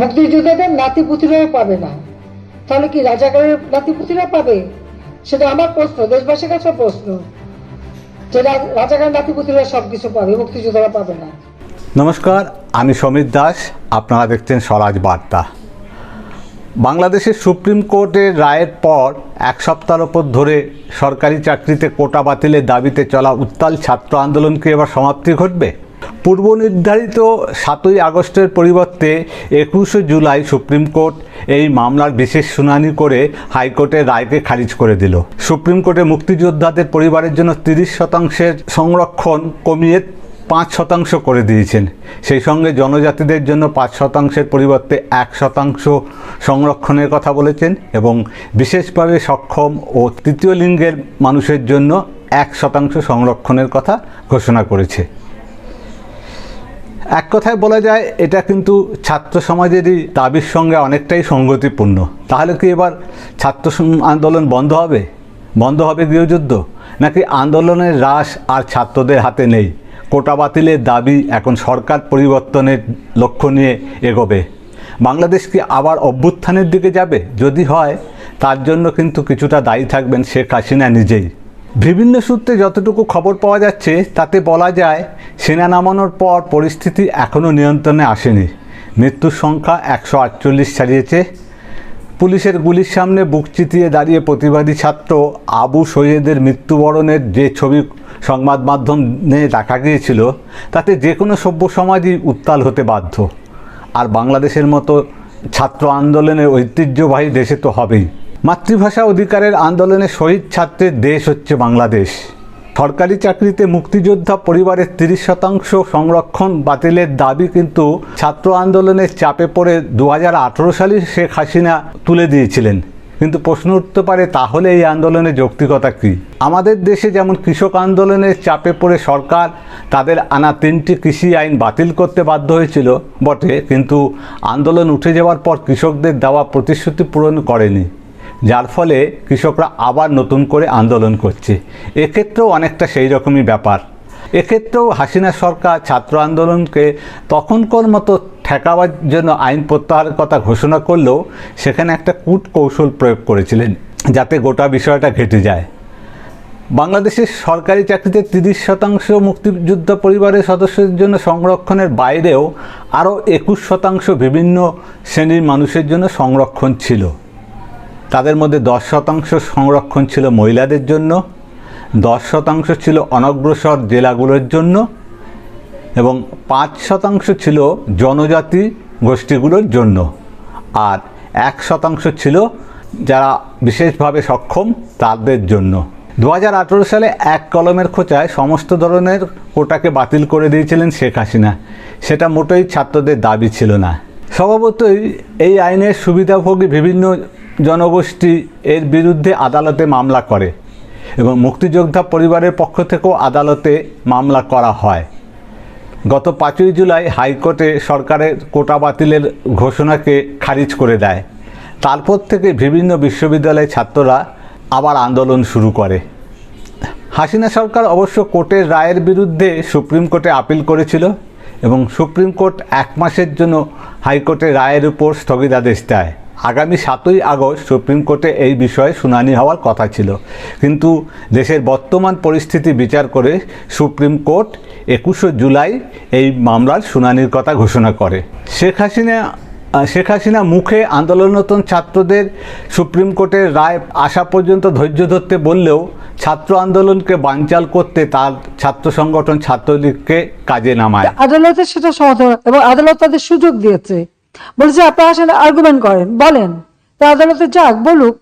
মুক্তিযোদ্ধাদের নাতি নাতিপুতিরাও পাবে না। তাহলে কি রাজাকারের নাতিপুতিরা পাবে? সেটা আমার প্রশ্ন, দেশবাসীর কাছে প্রশ্ন। যে রাজাকার নাতিপুতিরা সবকিছু পাবে, মুক্তিযোদ্ধারা পাবে না। নমস্কার, আমি সমীর দাস, আপনারা দেখছেন স্বরাজ বার্তা। বাংলাদেশের সুপ্রিম কোর্টের রায়ের পর এক সপ্তাহের ওপর ধরে সরকারি চাকরিতে কোটা বাতিলের দাবিতে চলা উত্তাল ছাত্র আন্দোলনকে এবার সমাপ্তি ঘটবে? পূর্ব নির্ধারিত সাতই আগস্টের পরিবর্তে একুশে জুলাই সুপ্রিম কোর্ট এই মামলার বিশেষ শুনানি করে হাইকোর্টের রায়কে খারিজ করে দিল। সুপ্রিম কোর্টে মুক্তিযোদ্ধাদের পরিবারের জন্য তিরিশ শতাংশের সংরক্ষণ কমিয়ে পাঁচ শতাংশ করে দিয়েছেন। সেই সঙ্গে জনজাতিদের জন্য পাঁচ শতাংশের পরিবর্তে এক শতাংশ সংরক্ষণের কথা বলেছেন এবং বিশেষভাবে সক্ষম ও তৃতীয় লিঙ্গের মানুষের জন্য এক শতাংশ সংরক্ষণের কথা ঘোষণা করেছে। এক কথায় বলা যায়, এটা কিন্তু ছাত্র সমাজেরই দাবির সঙ্গে অনেকটাই সঙ্গতিপূর্ণ। তাহলে কি এবার ছাত্র আন্দোলন বন্ধ হবে? বন্ধ হবে গৃহযুদ্ধ? নাকি আন্দোলনের হ্রাস আর ছাত্রদের হাতে নেই? কোটা বাতিলের দাবি এখন সরকার পরিবর্তনের লক্ষ্য নিয়ে এগোবে। বাংলাদেশ কি আবার অভ্যুত্থানের দিকে যাবে? যদি হয়, তার জন্য কিন্তু কিছুটা দায়ী থাকবেন শেখ হাসিনা নিজেই। বিভিন্ন সূত্রে যতটুকু খবর পাওয়া যাচ্ছে, তাতে বলা যায় সেনা নামানোর পর পরিস্থিতি এখনও নিয়ন্ত্রণে আসেনি। মৃত্যুর সংখ্যা একশো আটচল্লিশ ছাড়িয়েছে। পুলিশের গুলির সামনে বুক চিতিয়ে দাঁড়িয়ে প্রতিবাদী ছাত্র আবু সৈয়দের মৃত্যুবরণের যে ছবি সংবাদ মাধ্যমে দেখা গিয়েছিল, তাতে যে কোনো সভ্য সমাজই উত্তাল হতে বাধ্য। আর বাংলাদেশের মতো ছাত্র আন্দোলনের ঐতিহ্যবাহী দেশে তো হবেই। মাতৃভাষা অধিকারের আন্দোলনে শহীদ ছাত্রের দেশ হচ্ছে বাংলাদেশ। সরকারি চাকরিতে মুক্তিযোদ্ধা পরিবারের তিরিশ শতাংশ সংরক্ষণ বাতিলের দাবি কিন্তু ছাত্র আন্দোলনের চাপে পড়ে দু হাজার আঠেরো সালে শেখ হাসিনা তুলে দিয়েছিলেন। কিন্তু প্রশ্ন উঠতে পারে, তাহলে এই আন্দোলনের যৌক্তিকতা কী? আমাদের দেশে যেমন কৃষক আন্দোলনের চাপে পড়ে সরকার, তাদের আনা তিনটি কৃষি আইন বাতিল করতে বাধ্য হয়েছিল, বটে। কিন্তু আন্দোলন উঠে যাওয়ার পর কৃষকদের দেওয়া প্রতিশ্রুতি পূরণ করেনি। যার ফলে কৃষকরা আবার নতুন করে আন্দোলন করছে। এক্ষেত্রেও অনেকটা সেই রকমই ব্যাপার। এক্ষেত্রেও হাসিনা সরকার ছাত্র আন্দোলনকে তখনকার মতো ঠেকাবার জন্য আইন প্রত্যাহারের কথা ঘোষণা করলেও সেখানে একটা কূট কৌশল প্রয়োগ করেছিলেন, যাতে গোটা বিষয়টা ঘেটে যায়। বাংলাদেশের সরকারি চাকরিতে তিরিশ শতাংশ মুক্তিযুদ্ধ পরিবারের সদস্যদের জন্য সংরক্ষণের বাইরেও আরও একুশ শতাংশ বিভিন্ন শ্রেণির মানুষের জন্য সংরক্ষণ ছিল। তাদের মধ্যে দশ শতাংশ সংরক্ষণ ছিল মহিলাদের জন্য, দশ শতাংশ ছিল অনগ্রসর জেলাগুলোর জন্য, এবং পাঁচ শতাংশ ছিল জনজাতি গোষ্ঠীগুলোর জন্য। আর এক শতাংশ ছিল যারা বিশেষভাবে সক্ষম তাদের জন্য। দু হাজার আঠেরো সালে এক কলমের খোঁচায় সমস্ত ধরনের কোটাকে বাতিল করে দিয়েছিলেন শেখ হাসিনা। সেটা মোটেই ছাত্রদের দাবি ছিল না। স্বভাবতই এই আইনের সুবিধাভোগী বিভিন্ন জনগোষ্ঠী এর বিরুদ্ধে আদালতে মামলা করে এবং মুক্তিযোদ্ধা পরিবারের পক্ষ থেকেও আদালতে মামলা করা হয়। গত পাঁচই জুলাই হাইকোর্টে সরকারের কোটা বাতিলের ঘোষণাকে খারিজ করে দেয়। তারপর থেকে বিভিন্ন বিশ্ববিদ্যালয়ের ছাত্ররা আবার আন্দোলন শুরু করে। হাসিনা সরকার অবশ্য কোর্টের রায়ের বিরুদ্ধে সুপ্রিম কোর্টে আপিল করেছিল এবং সুপ্রিম কোর্ট এক মাসের জন্য হাইকোর্টের রায়ের উপর স্থগিতাদেশ দেয়। আগামী সাতই আগস্ট সুপ্রিম কোর্টে এই বিষয়ে শুনানি হওয়ার কথা ছিল। কিন্তু দেশের বর্তমান পরিস্থিতি বিচার করে সুপ্রিম কোর্ট একুশে জুলাই এই মামলার শুনানির কথা ঘোষণা করে। শেখ হাসিনা শেখ হাসিনা মুখে আন্দোলনরত ছাত্রদের সুপ্রিম কোর্টের রায় আসা পর্যন্ত ধৈর্য ধরতে বললেও ছাত্র আন্দোলনকে বানচাল করতে তার ছাত্র সংগঠন ছাত্রলীগকে কাজে নামায়। আদালতে সেটা সমাধান এবং আদালত তাদের সুযোগ দিয়েছে। বলেছে আপনারা আসেন আর্গুমেন্ট করেন, বলেন। তা আদালতে যাক, বলুক।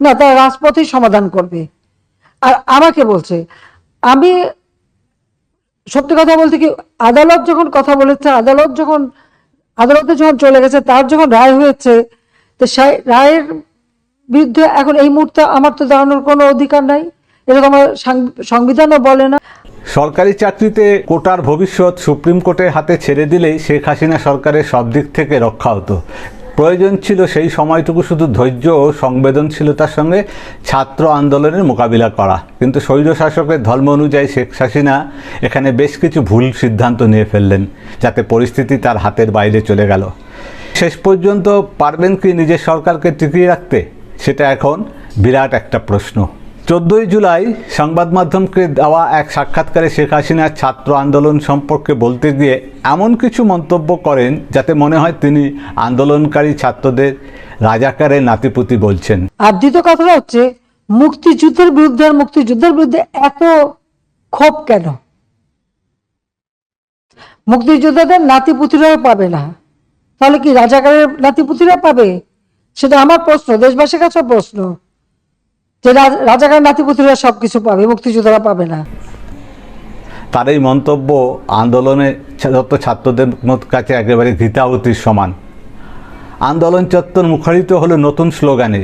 না, তারা রাজপথেই সমাধান করবে। আর আমাকে বলছে, আমি সত্যি কথা বলতে কি, আদালত যখন কথা বলেছে, আদালত যখন, আদালতে যখন চলে গেছে, তার যখন রায় হয়েছে, তো সেই রায়ের বিরুদ্ধে এখন এই মুহূর্তে আমার তো দাঁড়ানোর কোনো অধিকার নাই। এটা তো আমার সংবিধানও বলে না। সরকারি চাকরিতে কোটার ভবিষ্যৎ সুপ্রিম কোর্টের হাতে ছেড়ে দিলেই শেখ হাসিনা সরকারের সব দিক থেকে রক্ষা হতো। প্রয়োজন ছিল সেই সময়টুকু শুধু ধৈর্য ও সংবেদনশীলতার সঙ্গে ছাত্র আন্দোলনের মোকাবিলা করা। কিন্তু স্বৈরশাসকের ধর্ম অনুযায়ী শেখ হাসিনা এখানে বেশ কিছু ভুল সিদ্ধান্ত নিয়ে ফেললেন, যাতে পরিস্থিতি তার হাতের বাইরে চলে গেল। শেষ পর্যন্ত পারবেন কি নিজের সরকারকে টিকিয়ে রাখতে? সেটা এখন বিরাট একটা প্রশ্ন। চোদ্দোই জুলাই সংবাদ মাধ্যমকে দেওয়া এক সাক্ষাৎকারে শেখ হাসিনার ছাত্র আন্দোলন সম্পর্কে বলতে গিয়ে এমন কিছু মন্তব্য করেন যাতে মনে হয় তিনি আন্দোলনকারী ছাত্রদের রাজাকারের নাতিপুতি বলছেন। আর দ্বিতীয় কথাটা হচ্ছে, মুক্তিযুদ্ধের বিরুদ্ধে আর মুক্তিযুদ্ধের বিরুদ্ধে এত ক্ষোভ কেন? মুক্তিযোদ্ধাদের নাতিপুতিরাও পাবে না। তাহলে কি রাজাকারের নাতিপুতিরা পাবে? সেটা আমার প্রশ্ন, দেশবাসীর কাছে প্রশ্ন। যে রাজাকার নাতিপুতিরা সবকিছু পাবে, মুক্তিযোদ্ধারা পাবে না। তার এই মন্তব্য আন্দোলনে যত ছাত্রদের কাছে একেবারে ঘৃতাহুতির সমান। আন্দোলন চত্বর মুখরিত হলো নতুন স্লোগানে।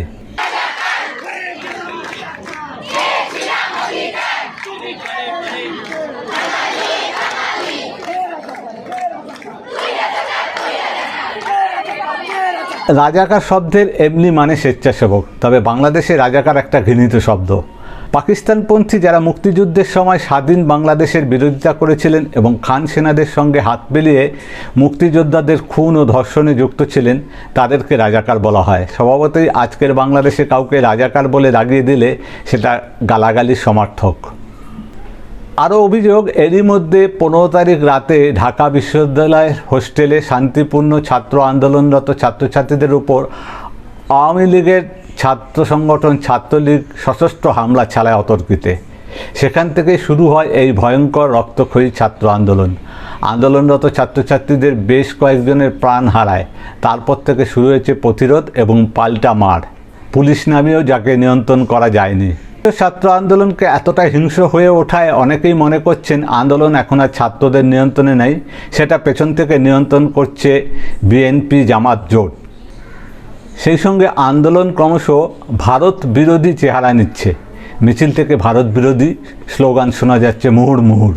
রাজাকার শব্দের এমনি মানে স্বেচ্ছাসেবক, তবে বাংলাদেশে রাজাকার একটা ঘৃণিত শব্দ। পাকিস্তানপন্থী যারা মুক্তিযুদ্ধের সময় স্বাধীন বাংলাদেশের বিরোধিতা করেছিলেন এবং খান সেনাদের সঙ্গে হাত মিলিয়ে মুক্তিযোদ্ধাদের খুন ও ধর্ষণে যুক্ত ছিলেন, তাদেরকে রাজাকার বলা হয়। স্বভাবতই আজকের বাংলাদেশে কাউকে রাজাকার বলে রাগিয়ে দিলে সেটা গালাগালির সমর্থক। আরও অভিযোগ, এরই মধ্যে পনেরো তারিখ রাতে ঢাকা বিশ্ববিদ্যালয়ের হোস্টেলে শান্তিপূর্ণ ছাত্র আন্দোলনরত ছাত্রছাত্রীদের উপর আওয়ামী লীগের ছাত্র সংগঠন ছাত্রলীগ সশস্ত্র হামলা চালায় অতর্কিতে। সেখান থেকে শুরু হয় এই ভয়ঙ্কর রক্তক্ষয়ী ছাত্র আন্দোলন। আন্দোলনরত ছাত্রছাত্রীদের বেশ কয়েকজনের প্রাণ হারায়। তারপর থেকে শুরু হয়েছে প্রতিরোধ এবং পাল্টা মার। পুলিশ নামেও যাকে নিয়ন্ত্রণ করা যায়নি। ছাত্র আন্দোলনকে এতটা হিংস্র হয়ে ওঠায় অনেকেই মনে করছেন আন্দোলন এখন আর ছাত্রদের নিয়ন্ত্রণে নেই। সেটা পেছন থেকে নিয়ন্ত্রণ করছে বিএনপি জামাত জোট। সেই সঙ্গে আন্দোলন ক্রমশ ভারত বিরোধী চেহারা নিচ্ছে। মিছিল থেকে ভারত বিরোধী স্লোগান শোনা যাচ্ছে মুহুর মুহুর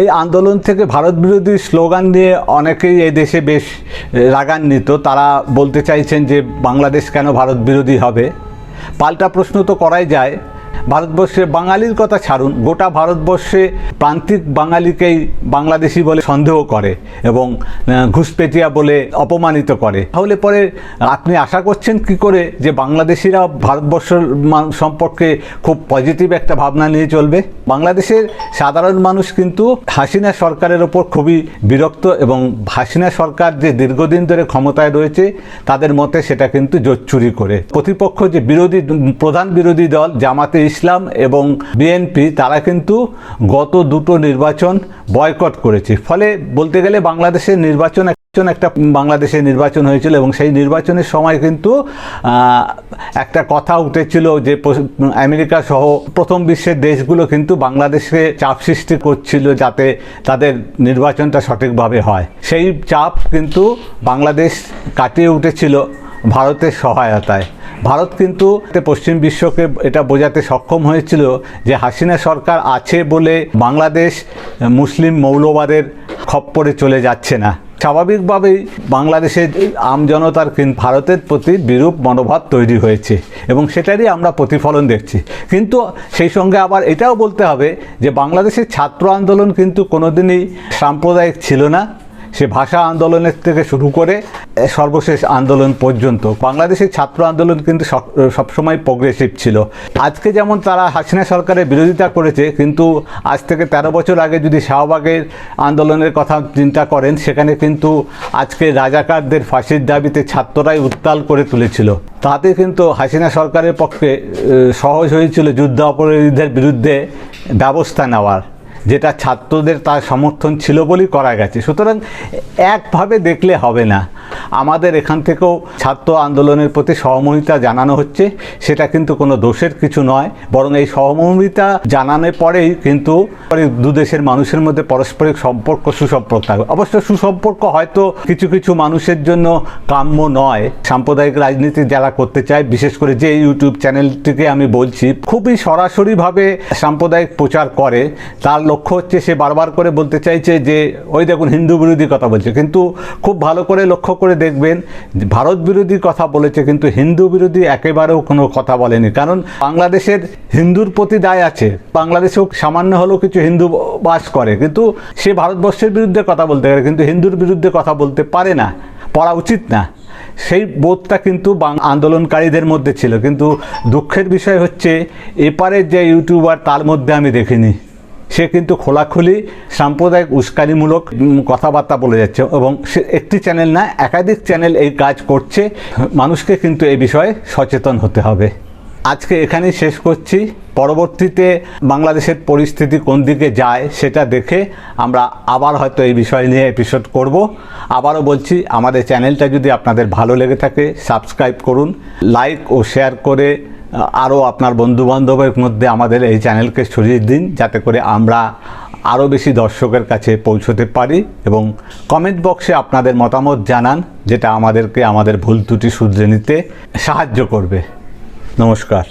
এই আন্দোলন থেকে ভারত বিরোধী স্লোগান নিয়ে অনেকেই এই দেশে বেশ রাগান্বিত। তারা বলতে চাইছেন যে, বাংলাদেশ কেন ভারত বিরোধী হবে? পাল্টা প্রশ্ন তো করাই যায়। ভারতবর্ষে বাঙালির কথা ছাড়ুন, গোটা ভারতবর্ষে প্রান্তিক বাঙালিকেই বাংলাদেশি বলে সন্দেহ করে এবং ঘুষপেটিয়া বলে অপমানিত করে। তাহলে পরে আপনি আশা করছেন কি করে যে বাংলাদেশিরা ভারতবর্ষের সম্পর্কে খুব পজিটিভ একটা ভাবনা নিয়ে চলবে? বাংলাদেশের সাধারণ মানুষ কিন্তু হাসিনা সরকারের ওপর খুবই বিরক্ত এবং হাসিনা সরকার যে দীর্ঘদিন ধরে ক্ষমতায় রয়েছে, তাদের মতে সেটা কিন্তু জোচ্চুরি করে। প্রতিপক্ষ যে বিরোধী, প্রধান বিরোধী দল জামাতে ইসলাম এবং বিএনপি তারা কিন্তু গত দুটো নির্বাচন বয়কট করেছে। ফলে বলতে গেলে বাংলাদেশের নির্বাচন একটা বাংলাদেশে নির্বাচন হয়েছিল এবং সেই নির্বাচনের সময় কিন্তু একটা কথা উঠেছিল যে আমেরিকা সহ প্রথম বিশ্বের দেশগুলো কিন্তু বাংলাদেশে চাপ সৃষ্টি করছিল যাতে তাদের নির্বাচনটা সঠিকভাবে হয়। সেই চাপ কিন্তু বাংলাদেশ কাটিয়ে উঠেছিল ভারতের সহায়তায়। ভারত কিন্তু পশ্চিম বিশ্বকে এটা বোঝাতে সক্ষম হয়েছিল যে হাসিনা সরকার আছে বলে বাংলাদেশ মুসলিম মৌলবাদের খপ্পরে চলে যাচ্ছে না। স্বাভাবিকভাবেই বাংলাদেশের আমজনতার কিন্তু ভারতের প্রতি বিরূপ মনোভাব তৈরি হয়েছে এবং সেটারই আমরা প্রতিফলন দেখছি। কিন্তু সেই সঙ্গে আবার এটাও বলতে হবে যে বাংলাদেশের ছাত্র আন্দোলন কিন্তু কোনোদিনই সাম্প্রদায়িক ছিল না। সে ভাষা আন্দোলনের থেকে শুরু করে সর্বশেষ আন্দোলন পর্যন্ত। বাংলাদেশের ছাত্র আন্দোলন কিন্তু সব- সবসময় প্রোগ্রেসিভ ছিল। আজকে যেমন তারা হাসিনা সরকারের বিরোধিতা করেছে, কিন্তু আজ থেকে তেরো বছর আগে যদি শাহবাগের আন্দোলনের কথা চিন্তা করেন, সেখানে কিন্তু আজকে রাজাকারদের ফাঁসির দাবিতে ছাত্ররাই উত্তাল করে তুলেছিল। তাতে কিন্তু হাসিনা সরকারের পক্ষে সহজ হয়েছিল যুদ্ধ অপরাধীদের বিরুদ্ধে ব্যবস্থা নেওয়ার। যেটা ছাত্রদের তার সমর্থন ছিল বলেই করা গেছে। সুতরাং একভাবে দেখলে হবে না। আমাদের এখান থেকেও ছাত্র আন্দোলনের প্রতি সহমর্মিতা জানানো হচ্ছে। সেটা কিন্তু কোনো দোষের কিছু নয়। বরং এই সহমর্মিতা জানানোর পরেই কিন্তু দু দেশের মানুষের মধ্যে পারস্পরিক সম্পর্ক সুসম্পর্ক থাকবে। অবশ্য সুসম্পর্ক হয়তো কিছু কিছু মানুষের জন্য কাম্য নয়। সাম্প্রদায়িক রাজনীতি যারা করতে চায়, বিশেষ করে যে ইউটিউব চ্যানেলটিকে আমি বলছি, খুবই সরাসরিভাবে সাম্প্রদায়িক প্রচার করে। তার লক্ষ্য হচ্ছে সে বারবার করে বলতে চাইছে যে, ওই দেখুন, হিন্দু বিরোধী কথা বলছে। কিন্তু খুব ভালো করে লক্ষ্য করে দেখবেন, ভারত বিরোধী কথা বলেছে, কিন্তু হিন্দু বিরোধী একেবারেও কোনো কথা বলেনি। কারণ বাংলাদেশের হিন্দুর প্রতি দায় আছে। বাংলাদেশেও সামান্য হলেও কিছু হিন্দু বাস করে, কিন্তু সে ভারতবর্ষের বিরুদ্ধে কথা বলতে পারে, কিন্তু হিন্দুর বিরুদ্ধে কথা বলতে পারে না, পড়া উচিত না। সেই বোধটা কিন্তু আন্দোলনকারীদের মধ্যে ছিল, কিন্তু দুঃখের বিষয় হচ্ছে, এপারের যে ইউটিউবার, তার মধ্যে আমি দেখিনি। সে কিন্তু খোলাখুলি, সাম্প্রদায়িক উস্কানিমূলক কথাবার্তা বলে যাচ্ছে এবং সে একটি চ্যানেল না, একাধিক চ্যানেল এই কাজ করছে। মানুষকে কিন্তু এই বিষয়ে সচেতন হতে হবে। আজকে এখানেই শেষ করছি। পরবর্তীতে বাংলাদেশের পরিস্থিতি কোন দিকে যায় সেটা দেখে আমরা আবার হয়তো এই বিষয় নিয়ে এপিসোড করব। আবারও বলছি, আমাদের চ্যানেলটা যদি আপনাদের ভালো লেগে থাকে সাবস্ক্রাইব করুন লাইক ও শেয়ার করে আরও আপনার বন্ধুবান্ধবের মধ্যে আমাদের এই চ্যানেলকে ছড়িয়ে দিন, যাতে করে আমরা আরও বেশি দর্শকের কাছে পৌঁছতে পারি এবং কমেন্ট বক্সে আপনাদের মতামত জানান, যেটা আমাদেরকে আমাদের ভুল ত্রুটি শুধরে নিতে সাহায্য করবে। নমস্কার।